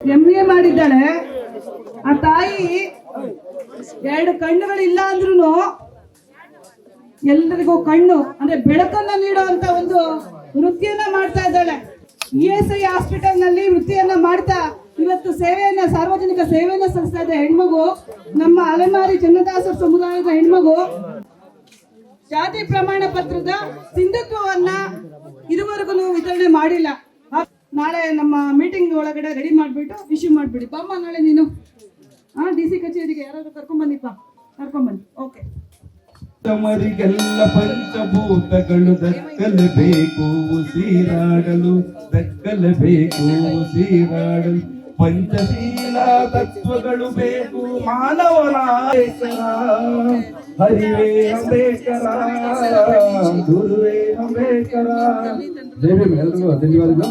M A ಮಾಡಿದ್ದಾಳೆ. ಆ ತಾಯಿ ಎರಡು ಕಣ್ಣುಗಳಿಲ್ಲ ಅಂದ್ರೂ ಎಲ್ಲರಿಗೂ ಕಣ್ಣು, ಅಂದ್ರೆ ಬೆಳಕನ್ನ ನೀಡುವಂತ ಒಂದು ವೃತ್ತಿಯನ್ನ ಮಾಡ್ತಾ ಇದ್ದಾಳೆ. ಇ ಎಸ್ ಐ ಹಾಸ್ಪಿಟಲ್ನಲ್ಲಿ ವೃತ್ತಿಯನ್ನ ಮಾಡ್ತಾ ಇವತ್ತು ಸೇವೆಯನ್ನ, ಸಾರ್ವಜನಿಕ ಸೇವೆಯನ್ನ ಸಲ್ಲಿಸ್ತಾ ಇದೆ ಹೆಣ್ಮಗು, ನಮ್ಮ ಅಲೆಮಾರಿ ಚನ್ನದಾಸರ ಸಮುದಾಯದ ಹೆಣ್ಮಗು, ಜಾತಿ ಪ್ರಮಾಣ ಪತ್ರದ ಸಿಂಧುತ್ವವನ್ನ ಇದುವರೆಗೂ ವಿತರಣೆ ಮಾಡಿಲ್ಲ. ನಾಳೆ ನಮ್ಮ ಮೀಟಿಂಗ್ ಒಳಗಡೆ ರೆಡಿ ಮಾಡ್ಬಿಟ್ಟು ಇಶ್ಯೂ ಮಾಡ್ಬಿಡಿ. ಬಮ್ಮ ನಾಳೆ ನೀನು ಹಾ ಡಿ ಸಿ ಕಚೇರಿಗೆ ಯಾರಾದ್ರೂ ಕರ್ಕೊಂಡ್ ಕರ್ಕೊಂಬನ್ನಿ ಕರ್ಕೊಂಡ್ ಬನ್ನಿ. ಓಕೆ ತಮರಿಗೆಲ್ಲ ಪಂಚಭೂತಗಳು ದಕ್ಕಲೇಬೇಕು ಉಸಿರಾಡಲು ದಕ್ಕಲೇಬೇಕು ಉಸಿರಾಡಲು ಪಂಚಶೀಲ ತತ್ವಗಳು ಬೇಕು ಮಾನವನ ಹರಿವೇ ಅಂಬೇಕರ ಗುರುವೇ ಅಂಬೇಕರ ದೇವಿ ಎಲ್ರಿಗೂ ಧನ್ಯವಾದಗಳು.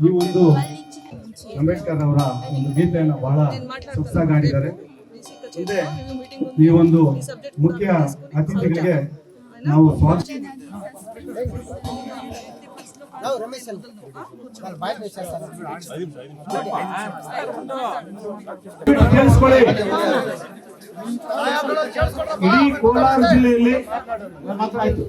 ಈ ಒಂದು ಅಂಬೇಡ್ಕರ್ ಅವರ ಒಂದು ಗೀತೆಯನ್ನು ಬಹಳ ಸೊಗಸಾಗಿ ಹಾಡಿದ್ದಾರೆ ಮುಂದೆ ಈ ಒಂದು ಮುಖ್ಯ ಅತಿಥಿಗಳಿಗೆ ನಾವು ಸ್ವಾಗತ ಕೇಳಿಸ್ಕೊಳ್ಳಿ ಇಡೀ ಕೋಲಾರ ಜಿಲ್ಲೆಯಲ್ಲಿ ಮಾತ್ರ ಆಯ್ತು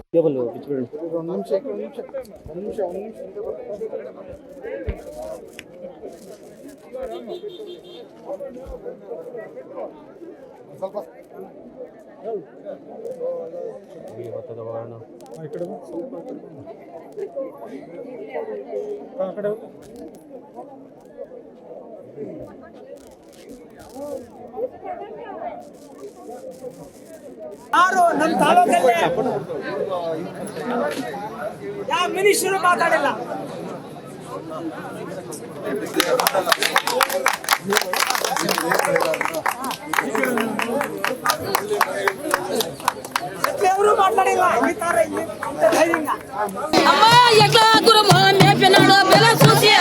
ಯಾರು ನಮ್ಮ ತಾಲೂಕಲ್ಲಿ ಯಾವ ಮಿನಿಸ್ಟರು ಮಾತಾಡಿಲ್ಲ ఎవరు మాట్లాడిಲ್ಲ ఈ తార అమ్మ ఎట్లా దూరం నేర్పినాడు బెల చూసి